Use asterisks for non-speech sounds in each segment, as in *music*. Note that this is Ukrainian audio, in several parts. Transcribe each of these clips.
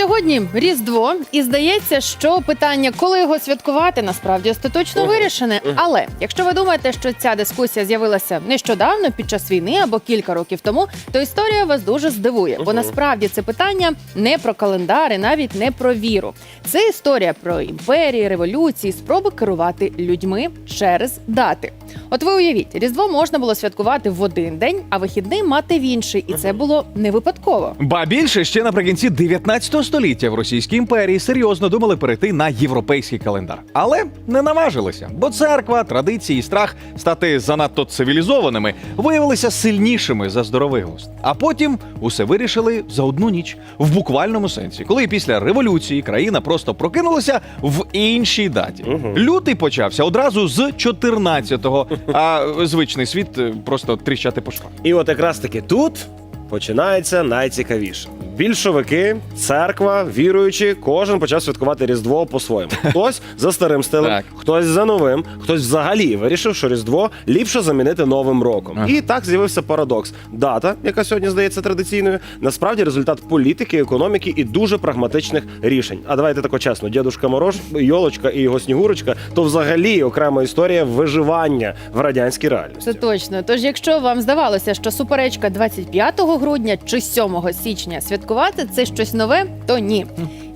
Сьогодні Різдво, і здається, що питання, коли його святкувати, насправді остаточно вирішене. Але якщо ви думаєте, що ця дискусія з'явилася нещодавно під час війни або кілька років тому, то історія вас дуже здивує, бо насправді це питання не про календар навіть не про віру. Це історія про імперії, революції, спроби керувати людьми через дати. От ви уявіть, Різдво можна було святкувати в один день, а вихідний мати в інший, і це було не випадково. Ба більше ще наприкінці 19 століття в Російській імперії серйозно думали перейти на європейський календар, але не наважилися, бо церква, традиції і страх стати занадто цивілізованими виявилися сильнішими за здоровий глузд. А потім усе вирішили за одну ніч в буквальному сенсі, коли після революції країна просто прокинулася в іншій даті. Лютий почався одразу з 14-го, а звичний світ е, просто тріщати по швах. І от якраз таки тут починається найцікавіше. Більшовики, церква, віруючі, кожен почав святкувати Різдво по-своєму. *laughs* Хтось за старим стилем, Так. хтось за новим, хтось взагалі вирішив, що Різдво ліпше замінити новим роком. Ага. І так з'явився парадокс. Дата, яка сьогодні здається традиційною, насправді результат політики, економіки і дуже прагматичних рішень. А давайте тако чесно, дідушка Мороз, Йолочка і його Снігурочка то взагалі окрема історія виживання в радянській реальності. Це точно. Тож, якщо вам здавалося, що суперечка 25 грудня чи 7 січня святкувати це щось нове, то ні.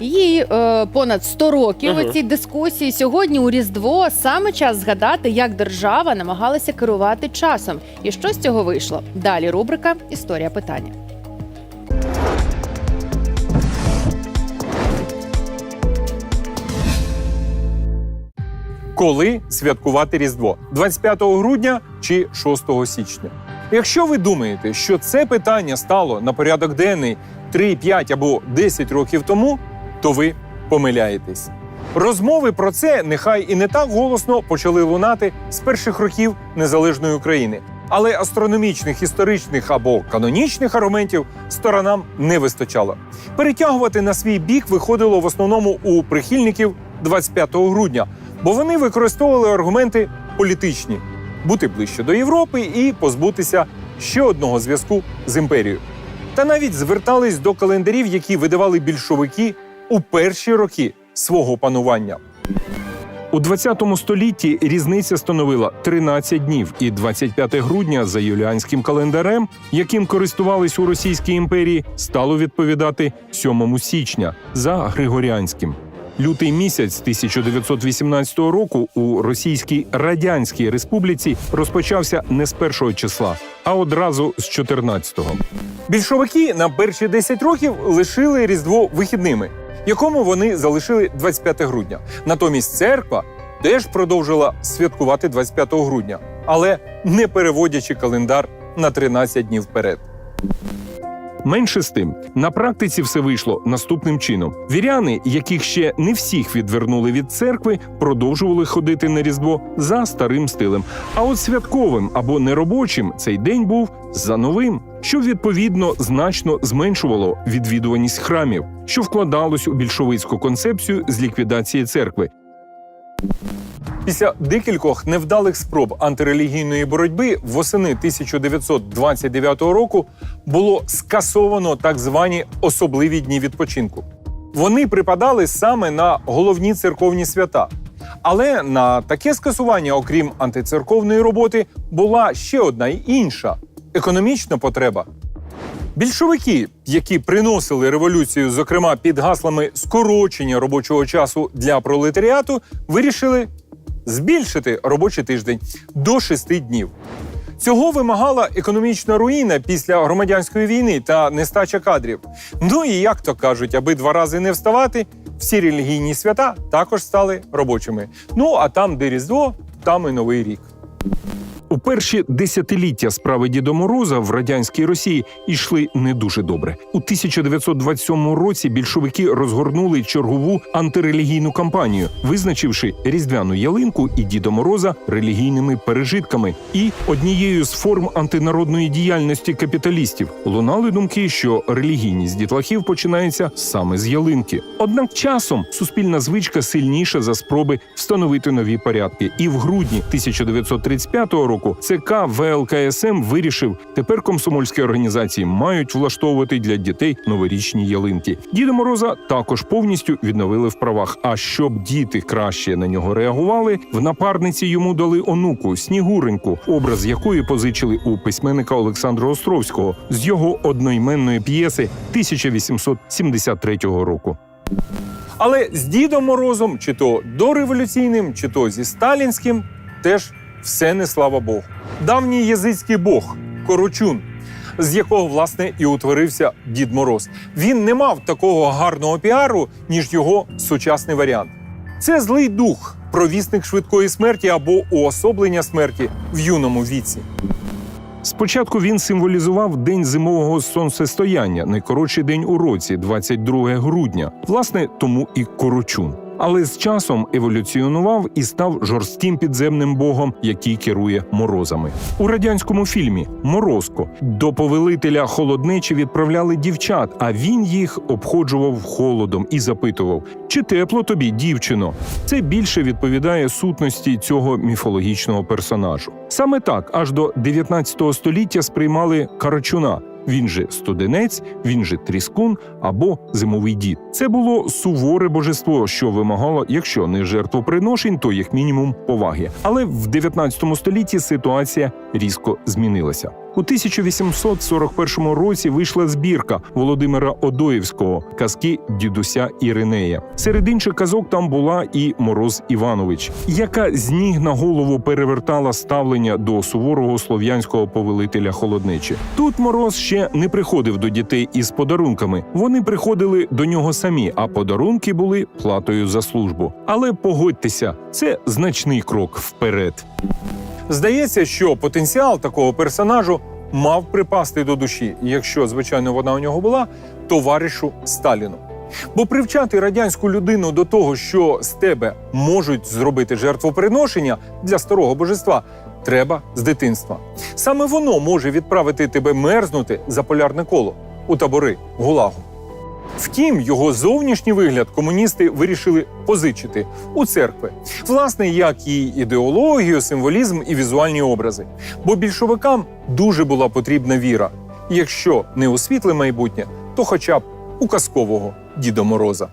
Її е, понад 100 років Мгм. у цій дискусії. Сьогодні у Різдво саме час згадати, як держава намагалася керувати часом. І що з цього вийшло? Далі рубрика Історія питання. коли святкувати Різдво 25 грудня чи 6 січня. Якщо ви думаєте, що це питання стало на порядок денний 3, 5 або 10 років тому, то ви помиляєтесь. Розмови про це нехай і не так голосно почали лунати з перших років незалежної України. Але астрономічних, історичних або канонічних аргументів сторонам не вистачало. Перетягувати на свій бік виходило в основному у прихильників 25 грудня, бо вони використовували аргументи політичні бути ближче до Європи і позбутися ще одного зв'язку з імперією. Та навіть звертались до календарів, які видавали більшовики у перші роки свого панування. У 20 столітті різниця становила 13 днів, і 25 грудня за юліанським календарем, яким користувались у Російській імперії, стало відповідати 7 січня за Григоріанським. Лютий місяць 1918 року у Російській Радянській Республіці розпочався не з першого числа, а одразу з 14-го. Більшовики на перші 10 років лишили Різдво вихідними, якому вони залишили 25 грудня. Натомість церква теж продовжила святкувати 25 грудня, але не переводячи календар на 13 днів вперед. Менше з тим, на практиці все вийшло наступним чином: віряни, яких ще не всіх відвернули від церкви, продовжували ходити на різдво за старим стилем. А от святковим або неробочим цей день був за новим, що відповідно значно зменшувало відвідуваність храмів, що вкладалось у більшовицьку концепцію з ліквідації церкви. Після декількох невдалих спроб антирелігійної боротьби восени 1929 року було скасовано так звані особливі дні відпочинку. Вони припадали саме на головні церковні свята. Але на таке скасування, окрім антицерковної роботи, була ще одна й інша економічна потреба. Більшовики, які приносили революцію, зокрема під гаслами скорочення робочого часу для пролетаріату, вирішили збільшити робочий тиждень до шести днів. Цього вимагала економічна руїна після громадянської війни та нестача кадрів. Ну і як то кажуть, аби два рази не вставати, всі релігійні свята також стали робочими. Ну а там, де Різдво, там і Новий рік. Перші десятиліття справи Діда Мороза в радянській Росії йшли не дуже добре. У 1927 році більшовики розгорнули чергову антирелігійну кампанію, визначивши різдвяну ялинку і Діда Мороза релігійними пережитками. І однією з форм антинародної діяльності капіталістів лунали думки, що релігійність дітлахів починається саме з ялинки. Однак часом суспільна звичка сильніша за спроби встановити нові порядки. І в грудні 1935 року лютого ЦК ВЛКСМ вирішив, тепер комсомольські організації мають влаштовувати для дітей новорічні ялинки. Діда Мороза також повністю відновили в правах. А щоб діти краще на нього реагували, в напарниці йому дали онуку Снігуреньку, образ якої позичили у письменника Олександра Островського з його одноіменної п'єси 1873 року. Але з Дідом Морозом, чи то дореволюційним, чи то зі сталінським, теж все не слава Богу. Давній язицький бог Корочун, з якого власне і утворився Дід Мороз. Він не мав такого гарного піару, ніж його сучасний варіант. Це злий дух, провісник швидкої смерті або уособлення смерті в юному віці. Спочатку він символізував день зимового сонцестояння, найкоротший день у році, 22 грудня. Власне, тому і корочун. Але з часом еволюціонував і став жорстким підземним богом, який керує морозами. У радянському фільмі Морозко до повелителя холоднечі відправляли дівчат, а він їх обходжував холодом і запитував: чи тепло тобі, дівчино? Це більше відповідає сутності цього міфологічного персонажу. Саме так аж до 19 століття сприймали Карачуна. Він же студенець, він же тріскун або зимовий дід. Це було суворе божество, що вимагало, якщо не жертвоприношень, то як мінімум поваги. Але в 19 столітті ситуація різко змінилася. У 1841 році вийшла збірка Володимира Одоївського казки дідуся Іринея. Серед інших казок там була і Мороз Іванович, яка з ніг на голову перевертала ставлення до суворого слов'янського повелителя холоднечі. Тут мороз ще не приходив до дітей із подарунками. Вони приходили до нього самі, а подарунки були платою за службу. Але погодьтеся, це значний крок вперед. Здається, що потенціал такого персонажу мав припасти до душі, якщо, звичайно, вона у нього була, товаришу Сталіну. Бо привчати радянську людину до того, що з тебе можуть зробити жертвоприношення для старого божества, треба з дитинства. Саме воно може відправити тебе мерзнути за полярне коло у табори Гулагу. Втім, його зовнішній вигляд комуністи вирішили позичити у церкви, власне, як і ідеологію, символізм і візуальні образи. Бо більшовикам дуже була потрібна віра. Якщо не у світле майбутнє, то хоча б у казкового Діда Мороза.